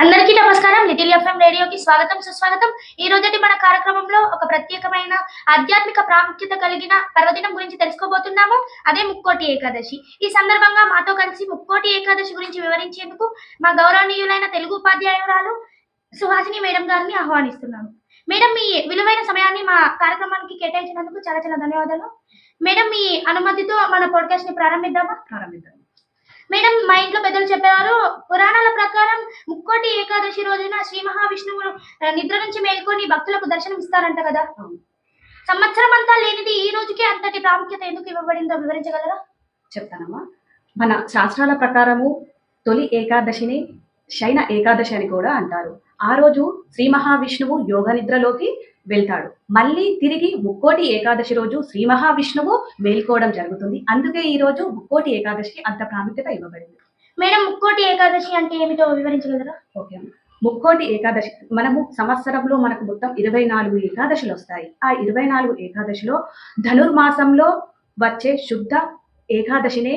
అందరికీ నమస్కారం. Little FM రేడియోకి స్వాగతం సుస్వాగతం. ఈ రోజటి మన కార్యక్రమంలో ఒక ప్రత్యేకమైన ఆధ్యాత్మిక ప్రాముఖ్యత కలిగిన పర్వదినం గురించి తెలుసుకోబోతున్నాము. అదే ముక్కోటి ఏకాదశి. ఈ సందర్భంగా మాతో కలిసి ముక్కోటి ఏకాదశి గురించి వివరించేందుకు మా గౌరవనీయులైన తెలుగు ఉపాధ్యాయురాలు సుహాసిని మేడం గారిని ఆహ్వానిస్తున్నాము. మేడం మీ విలువైన సమయాన్ని మా కార్యక్రమానికి కేటాయించినందుకు చాలా చాలా ధన్యవాదాలు. మేడం మీ అనుమతితో మన పాడ్కాస్ట్ని ప్రారంభిద్దామా? ప్రారంభిద్దాం. మేడం మా ఇంట్లో పెద్దలు చెప్పేవారు పురాణాల ప్రకారం ముక్కోటి ఏకాదశి రోజున శ్రీ మహావిష్ణువు నిద్ర నుంచి మేల్కొని భక్తులకు దర్శనం ఇస్తారంట కదా. సంవత్సరం అంతా లేనిది ఈ రోజుకే అంతటి ప్రాముఖ్యత ఎందుకు ఇవ్వబడిందో వివరించగలరా? చెప్తానమ్మా. మన శాస్త్రాల ప్రకారము తొలి ఏకాదశిని శయన ఏకాదశి అని కూడా అంటారు. ఆ రోజు శ్రీ మహావిష్ణువు యోగ నిద్రలోకి వెళ్తాడు. మళ్ళీ తిరిగి ముక్కోటి ఏకాదశి రోజు శ్రీ మహావిష్ణువు మేల్కోవడం జరుగుతుంది. అందుకే ఈ రోజు ముక్కోటి ఏకాదశికి అంత ప్రాముఖ్యత ఇవ్వబడింది. మేడం ముక్కోటి ఏకాదశి అంటే ఏమిటో వివరించగలరా? ఓకే. ముక్కోటి ఏకాదశి మనము సంవత్సరంలో మనకు మొత్తం ఇరవై నాలుగు ఏకాదశులు వస్తాయి. ఆ ఇరవై నాలుగు ఏకాదశిలో ధనుర్మాసంలో వచ్చే శుద్ధ ఏకాదశినే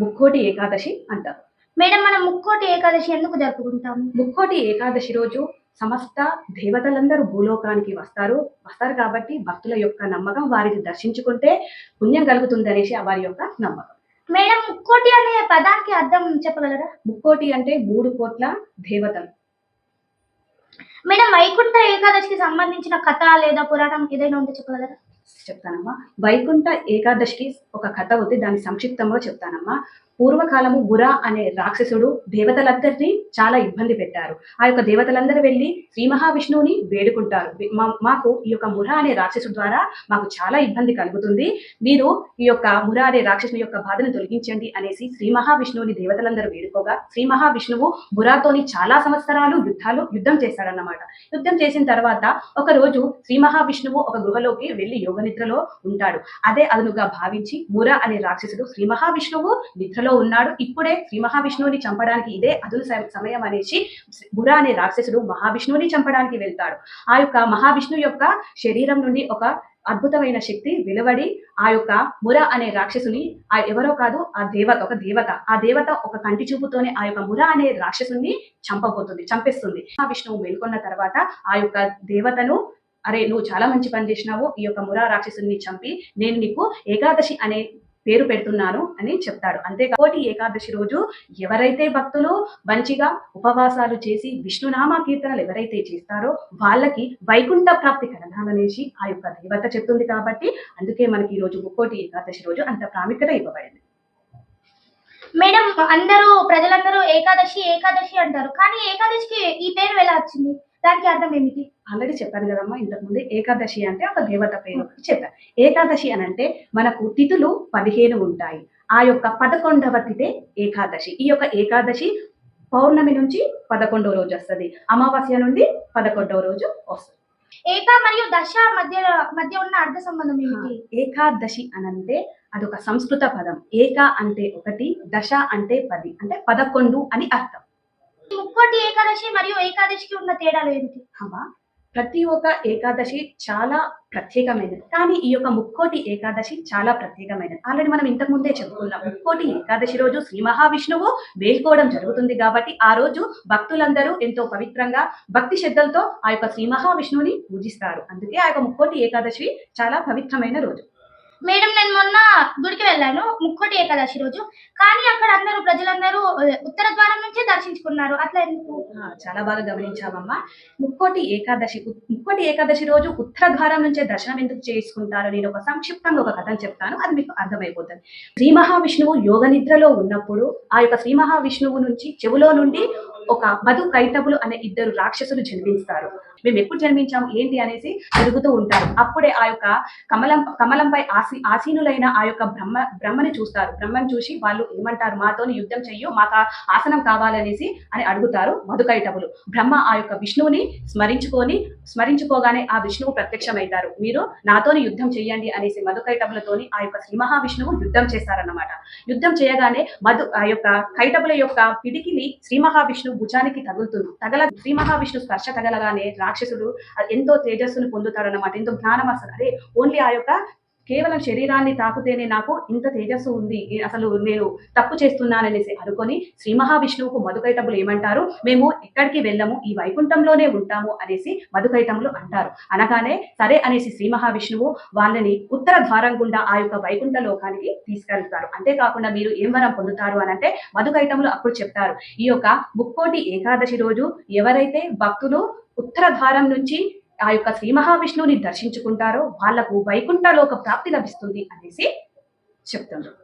ముక్కోటి ఏకాదశి అంటారు. మేడం మనం ముక్కోటి ఏకాదశి ఎందుకు జరుపుకుంటాము? ముక్కోటి ఏకాదశి రోజు సమస్త దేవతలందరూ భూలోకానికి వస్తారు. వస్తారు కాబట్టి భక్తుల యొక్క నమ్మకం వారిని దర్శించుకుంటే పుణ్యం కలుగుతుంది అనేసి వారి యొక్క నమ్మకం. మేడం ముక్కోటి అనే పదానికి అర్థం చెప్పగలరా? ముక్కోటి అంటే మూడు కోట్ల దేవతలు. మేడం వైకుంఠ ఏకాదశికి సంబంధించిన కథ లేదా పురాణం ఏదైనా ఉంటే చెప్పగలరా? చెప్తానమ్మా. వైకుంఠ ఏకాదశికి ఒక కథ ఉంది. దాన్ని సంక్షిప్తంగా చెప్తానమ్మా. పూర్వకాలము బురా అనే రాక్షసుడు దేవతలందరినీ చాలా ఇబ్బంది పెట్టారు. ఆ యొక్క దేవతలందరూ వెళ్ళి శ్రీ మహావిష్ణువుని వేడుకుంటారు. మాకు ఈ యొక్క మురా అనే రాక్షసుడు ద్వారా మాకు చాలా ఇబ్బంది కలుగుతుంది. మీరు ఈ యొక్క మురా అనే రాక్షసుని యొక్క బాధను తొలగించండి అనేసి శ్రీ మహావిష్ణువుని దేవతలందరూ వేడుకోగా శ్రీ మహావిష్ణువు బురాతోని చాలా సంవత్సరాలు యుద్ధాలు యుద్ధం చేశాడన్నమాట. యుద్ధం చేసిన తర్వాత ఒక రోజు శ్రీ మహావిష్ణువు ఒక గృహలోకి వెళ్ళి యోగ నిద్రలో ఉంటాడు. అదే అదనుగా భావించి మురా అనే రాక్షసుడు శ్రీ మహావిష్ణువు దశలో ఉన్నాడు. ఇప్పుడే శ్రీ మహావిష్ణువుని చంపడానికి ఇదే అదుల సమయం అనేసి బుర అనే రాక్షసుడు మహావిష్ణువుని చంపడానికి వెళ్తాడు. ఆ యొక్క మహావిష్ణువు యొక్క శరీరం నుండి ఒక అద్భుతమైన శక్తి వెలువడి ఆ యొక్క ముర అనే రాక్షసుని ఆ ఎవరో కాదు ఆ దేవత ఒక దేవత ఆ దేవత ఒక కంటి చూపుతోనే ఆ యొక్క ముర అనే రాక్షసుని చంపబోతుంది చంపేస్తుంది. మహావిష్ణువు మేల్కొన్న తర్వాత ఆ యొక్క దేవతను అరే నువ్వు చాలా మంచి పని చేసినావు. ఈ యొక్క మురా రాక్షసుని చంపి నేను నీకు ఏకాదశి అనే పేరు పెడుతున్నాను అని చెప్తాడు. అంతేకాదు ఏకాదశి రోజు ఎవరైతే భక్తులు మంచిగా ఉపవాసాలు చేసి విష్ణునామ కీర్తనలు ఎవరైతే చేస్తారో వాళ్ళకి వైకుంఠ ప్రాప్తి కలగాలనేసి ఆ యొక్క దేవత చెప్తుంది కాబట్టి అందుకే మనకి ఈ రోజు ముక్కోటి ఏకాదశి రోజు అంత ప్రాముఖ్యత ఇవ్వబడింది. మేడం అందరూ ప్రజలందరూ ఏకాదశి ఏకాదశి అంటారు. కానీ ఏకాదశికి ఈ పేరు ఎలా వచ్చింది? దానికి అర్థం ఏమిటి? ఆల్రెడీ చెప్పాను కదమ్మా ఇంతకుముందు ఏకాదశి అంటే ఒక దేవత పేరు చెప్పాను ఏకాదశి అని అంటే మనకు తిథులు పదిహేను ఉంటాయి. ఆ యొక్క పదకొండవ తిథే ఏకాదశి. ఈ యొక్క ఏకాదశి పౌర్ణమి నుంచి పదకొండవ రోజు వస్తుంది. అమావాస్య నుండి పదకొండవ రోజు వస్తుంది. ఏక మరియు దశ మధ్య మధ్య ఉన్న అర్థ సంబంధం ఏమిటి? ఏకాదశి అనంటే అదొక సంస్కృత పదం. ఏక అంటే ఒకటి దశ అంటే పది అంటే పదకొండు అని అర్థం. ముక్కోటి ఏకాదశి మరియు ఏకాదశికి ఉన్న తేడాలు ఏమిటి? అమ్మా ప్రతి ఒక్క ఏకాదశి చాలా ప్రత్యేకమైనది. కానీ ఈ యొక్క ముక్కోటి ఏకాదశి చాలా ప్రత్యేకమైనది. ఆల్రెడీ మనం ఇంతకు ముందే చెప్పుకున్నాం. ముక్కోటి ఏకాదశి రోజు శ్రీ మహావిష్ణువు వేల్కోవడం జరుగుతుంది కాబట్టి ఆ రోజు భక్తులందరూ ఎంతో పవిత్రంగా భక్తి శ్రద్ధలతో ఆ యొక్క శ్రీ మహావిష్ణువుని పూజిస్తారు. అందుకే ఆ యొక్క ముక్కోటి ఏకాదశి చాలా పవిత్రమైన రోజు. మేడం నేను మొన్న గుడికి వెళ్ళాను ముక్కోటి ఏకాదశి రోజు. కానీ అక్కడ అందరూ ప్రజలందరూ ఉత్తర ద్వారం నుంచే దర్శించుకున్నారు. అట్లా ఎందుకు? చాలా బాగా గమనించామమ్మా ముక్కోటి ఏకాదశి ముక్కోటి ఏకాదశి రోజు ఉత్తర ద్వారం నుంచే దర్శనం ఎందుకు చేసుకుంటారో? నేను ఒక సంక్షిప్తంగా ఒక కథను చెప్తాను. అది మీకు అర్థమైపోతుంది. శ్రీ మహావిష్ణువు యోగ నిద్రలో ఉన్నప్పుడు ఆ యొక్క శ్రీ మహావిష్ణువు నుంచి చెవులో నుండి ఒక మధు కైటబులు అనే ఇద్దరు రాక్షసులు జన్మిస్తారు. మేము ఎప్పుడు జన్మించాము? ఏంటి అనేసి తిరుగుతూ ఉంటారు. అప్పుడే ఆ యొక్క కమలం కమలంపై ఆసీ ఆసీనులైన ఆ యొక్క బ్రహ్మ బ్రహ్మని చూస్తారు. బ్రహ్మని చూసి వాళ్ళు ఏమంటారు? మాతోని యుద్ధం చెయ్యు మాకు ఆసనం కావాలనేసి అని అడుగుతారు మధుకైటవులు బ్రహ్మ ఆ యొక్క విష్ణువుని స్మరించుకొని స్మరించుకోగానే ఆ విష్ణువు ప్రత్యక్షమవుతారు. మీరు నాతోని యుద్ధం చెయ్యండి అనేసి మధుకైటవులతోని ఆ యొక్క శ్రీ మహావిష్ణువు యుద్ధం చేస్తారన్నమాట. యుద్ధం చేయగానే మధు ఆ యొక్క కైటవుల యొక్క పిడికిని శ్రీ మహావిష్ణువు భుజానికి తగులుతుంది. తగల శ్రీ మహావిష్ణు స్పర్శ తగలగానే రాక్షసుడు ఎంతో తేజస్సును పొందుతాడన్నమాట. ఎంతో జ్ఞానం అసలు అదే ఓన్లీ ఆ యొక్క కేవలం శరీరాన్ని తాకుతేనే నాకు ఇంత తేజస్సు ఉంది. అసలు నేను తప్పు చేస్తున్నాననేసి అనుకొని శ్రీ మహావిష్ణువుకు మధుకైటములు ఏమంటారు? మేము ఎక్కడికి వెళ్ళము? ఈ వైకుంఠంలోనే ఉంటాము అనేసి మధుకైటములు అంటారు. అనగానే సరే అనేసి శ్రీ మహావిష్ణువు వాళ్ళని ఉత్తర ద్వారం గుండా ఆ యొక్క వైకుంఠ లోకానికి తీసుకెళ్తారు. అంతేకాకుండా మీరు ఏం వరం పొందుతారు అని అంటే మధుకైటములు అప్పుడు చెప్తారు. ఈ యొక్క ముక్కోటి ఏకాదశి రోజు ఎవరైతే భక్తులు ఉత్తర ద్వారం నుంచి ఆ యొక్క శ్రీ మహావిష్ణువుని దర్శించుకుంటారో వాళ్ళకు వైకుంఠలోక ప్రాప్తి లభిస్తుంది అనేసి చెప్తున్నారు